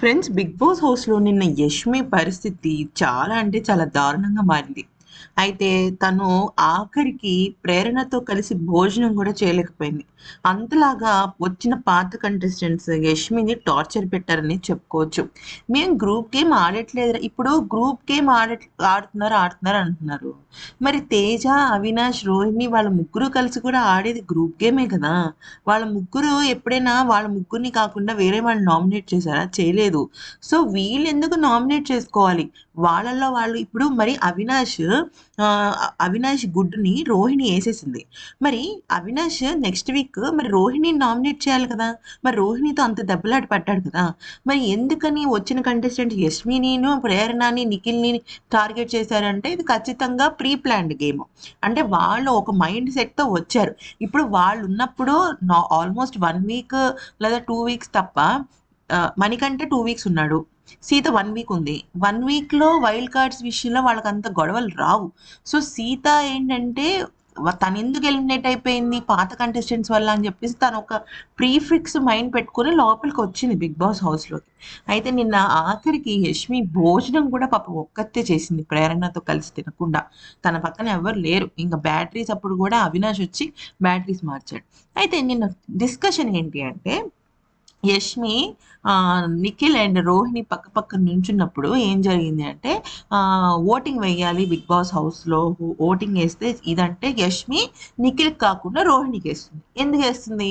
Friends big boss హౌస్లో నిన్న యష్మి పరిస్థితి చాలా అంటే చాలా దారుణంగా మారింది. అయితే తను ఆఖరికి ప్రేరణతో కలిసి భోజనం కూడా చేయలేకపోయింది. అంతలాగా వచ్చిన పాత కంటెస్టెంట్స్ యష్మిని టార్చర్ పెట్టారని చెప్పుకోవచ్చు. మేము గ్రూప్ గేమ్ ఆడట్లేదు ఇప్పుడు గ్రూప్ గేమ్ ఆడ ఆడుతున్నారు ఆడుతున్నారు అంటున్నారు. మరి తేజ అవినాష్ రోహిణి వాళ్ళ ముగ్గురు కలిసి కూడా ఆడేది గ్రూప్ గేమే కదా? వాళ్ళ ముగ్గురు ఎప్పుడైనా వాళ్ళ ముగ్గురిని కాకుండా వేరే వాళ్ళు నామినేట్ చేశారా? చేయలేదు. సో వీళ్ళు ఎందుకు నామినేట్ చేసుకోవాలి? వాళ్ళల్లో వాళ్ళు ఇప్పుడు మరి అవినాష్ అవినాష్ గుడ్డుని రోహిణి వేసేసింది. మరి అవినాష్ నెక్స్ట్ వీక్ మరి రోహిణి నామినేట్ చేయాలి కదా? మరి రోహిణితో అంత దెబ్బలాట పట్టాడు కదా? మరి ఎందుకని వచ్చిన కంటెస్టెంట్ యశ్మినిను ప్రేరణని నిఖిల్ని టార్గెట్ చేశారంటే ఇది ఖచ్చితంగా ప్రీ ప్లాన్డ్ గేమ్ అంటే వాళ్ళు ఒక మైండ్ సెట్తో వచ్చారు. ఇప్పుడు వాళ్ళు ఉన్నప్పుడు ఆల్మోస్ట్ వన్ వీక్ లేదా టూ వీక్స్ తప్ప మణికంటే టూ వీక్స్ ఉన్నాడు. సీత వన్ వీక్ ఉంది. వన్ వీక్లో వైల్డ్ కార్డ్స్ విషయంలో వాళ్ళకి అంత గొడవలు రావు. సో సీత ఏంటంటే తను ఎందుకు ఎలిమినేట్ అయిపోయింది? పాత కంటెస్టెంట్స్ వల్ల అని చెప్పేసి తను ఒక ప్రీఫిక్స్ మైండ్ పెట్టుకుని లోపలికి వచ్చింది బిగ్ బాస్ హౌస్లోకి అయితే నిన్న ఆఖరికి యష్మి భోజనం కూడా పాప ఒక్కతే చేసింది ప్రేరణతో కలిసి తినకుండా. తన పక్కన ఎవరు లేరు. ఇంకా బ్యాటరీస్ అప్పుడు కూడా అవినాష్ వచ్చి బ్యాటరీస్ మార్చాడు. అయితే నిన్న డిస్కషన్ ఏంటి అంటే యష్మి నిఖిల్ అండ్ రోహిణి పక్క పక్క నుంచున్నప్పుడు ఏం జరిగింది అంటే ఓటింగ్ వేయాలి బిగ్ బాస్ హౌస్లో ఓటింగ్ వేస్తే ఇదంటే యష్మి నిఖిల్ కాకుండా రోహిణికి వేస్తుంది. ఎందుకు వేస్తుంది?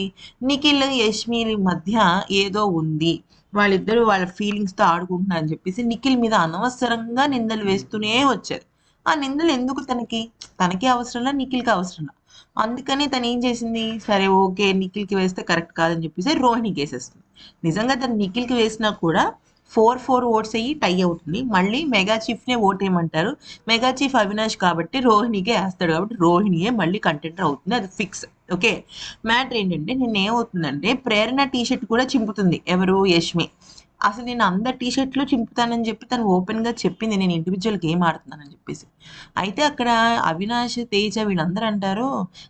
నిఖిల్ యష్మి మధ్య ఏదో ఉంది. వాళ్ళిద్దరూ వాళ్ళ ఫీలింగ్స్తో ఆడుకుంటున్నారు అని చెప్పేసి నిఖిల్ మీద అనవసరంగా నిందలు వేస్తూనే వచ్చారు. ఆ నిందలు ఎందుకు తనకి? తనకి అవసరంలా నిఖిల్కి అవసరంలా. అందుకని తను ఏం చేసింది? సరే ఓకే నిఖిల్కి వేస్తే కరెక్ట్ కాదని చెప్పేసి రోహిణికి వేసేస్తుంది. నిజంగా తను నిఖిల్కి వేసినా కూడా ఫోర్ ఫోర్ ఓట్స్ అయ్యి టై అవుతుంది. మళ్ళీ మెగా చీఫ్నే ఓట్ వేయమంటారు మెగా చీఫ్ అవినాష్ కాబట్టి రోహిణికే వేస్తాడు కాబట్టి రోహిణియే మళ్ళీ కంటెంటర్ అవుతుంది. అది ఫిక్స్ ఓకే? మ్యాటర్ ఏంటంటే నిన్న ఏమవుతుందంటే ప్రేరణ టీ షర్ట్ కూడా చింపుతుంది. ఎవరు? యష్మి. అసలు నేను అందరు టీ షర్ట్లు చింపుతానని చెప్పి తను ఓపెన్గా చెప్పింది. నేను ఇండివిజువల్ గేమ్ ఆడుతున్నానని చెప్పేసి. అయితే అక్కడ అవినాష్ తేజ వీళ్ళందరూ అంటారు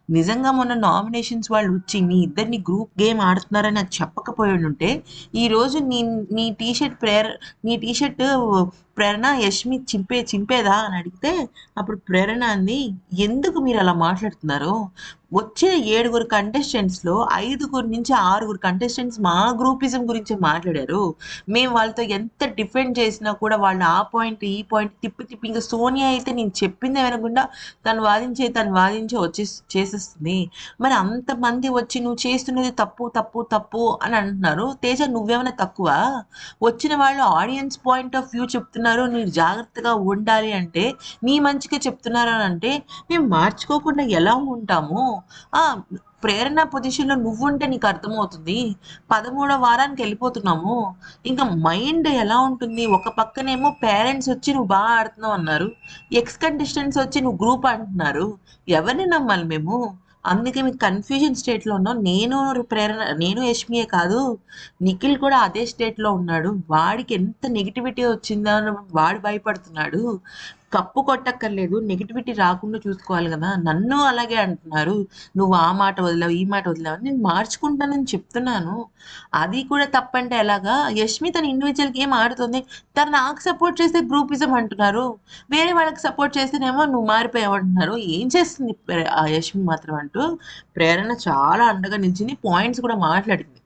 నిజంగా మొన్న నామినేషన్స్ వాళ్ళు వచ్చి మీ ఇద్దరిని గ్రూప్ గేమ్ ఆడుతున్నారని నాకు చెప్పకపోయి ఉంటే ఈరోజు నీ నీ టీ షర్ట్ ప్రేర నీ టీ షర్ట్ ప్రేరణ యష్మి చింపే చింపేదా అని అడిగితే అప్పుడు ప్రేరణ అంది ఎందుకు మీరు అలా మాట్లాడుతున్నారు? వచ్చే ఏడుగురు కంటెస్టెంట్స్లో ఐదుగురు నుంచి ఆరుగురు కంటెస్టెంట్స్ మా గ్రూపిజం గురించి మాట్లాడారు. మేము వాళ్ళతో ఎంత డిఫెండ్ చేసినా కూడా వాళ్ళు ఆ పాయింట్ ఈ పాయింట్ తిప్పి తిప్పి ఇంకా సోనియా అయితే నేను చెప్పిందే వినకుండా తను వాదించే తను వాదించే వచ్చే చేసేస్తుంది. మరి అంతమంది వచ్చి నువ్వు చేస్తున్నది తప్పు తప్పు తప్పు అని అంటున్నారు. తేజ నువ్వేమైనా తక్కువ? వచ్చిన వాళ్ళు ఆడియన్స్ పాయింట్ ఆఫ్ వ్యూ చెప్తున్నారు మీరు జాగ్రత్తగా ఉండాలి అంటే నీ మంచిగా చెప్తున్నారు అని అంటే మేము మార్చుకోకుండా ఎలా ఉంటాము? ఆ ప్రేరణ పొజిషన్లో నువ్వుంటే నీకు అర్థమవుతుంది. పదమూడో వారానికి వెళ్ళిపోతున్నాము. ఇంకా మైండ్ ఎలా ఉంటుంది? ఒక పక్కనేమో పేరెంట్స్ వచ్చి నువ్వు బాగా ఆడుతున్నావు అన్నారు. ఎక్స్ కంటెస్టెంట్స్ వచ్చి నువ్వు గ్రూప్ అంటున్నారు ఎవరిని నమ్మాలి మేము? అందుకే మీకు కన్ఫ్యూజన్ స్టేట్లో ఉన్నాం. నేను ప్రేరణ నేను యష్మియే కాదు నిఖిల్ కూడా అదే స్టేట్లో ఉన్నాడు. వాడికి ఎంత నెగిటివిటీ వచ్చిందా అని వాడు భయపడుతున్నాడు. కప్పు కొట్టక్కర్లేదు నెగిటివిటీ రాకుండా చూసుకోవాలి కదా. నన్ను అలాగే అంటున్నారు. నువ్వు ఆ మాట వదిలావు ఈ మాట వదిలావు అని నేను మార్చుకుంటానని చెప్తున్నాను. అది కూడా తప్పంటే ఎలాగా? యష్మి తన ఇండివిజువల్ గేమ్ ఆడుతుంది? తను నాకు సపోర్ట్ చేస్తే గ్రూపిజం అంటున్నారు. వేరే వాళ్ళకి సపోర్ట్ చేస్తేనేమో నువ్వు మారిపోయావు అంటున్నారు. ఏం చేస్తుంది? ఆ యష్మి మాత్రం అంటూ ప్రేరణ చాలా అండగా నిలిచింది. పాయింట్స్ కూడా మాట్లాడింది.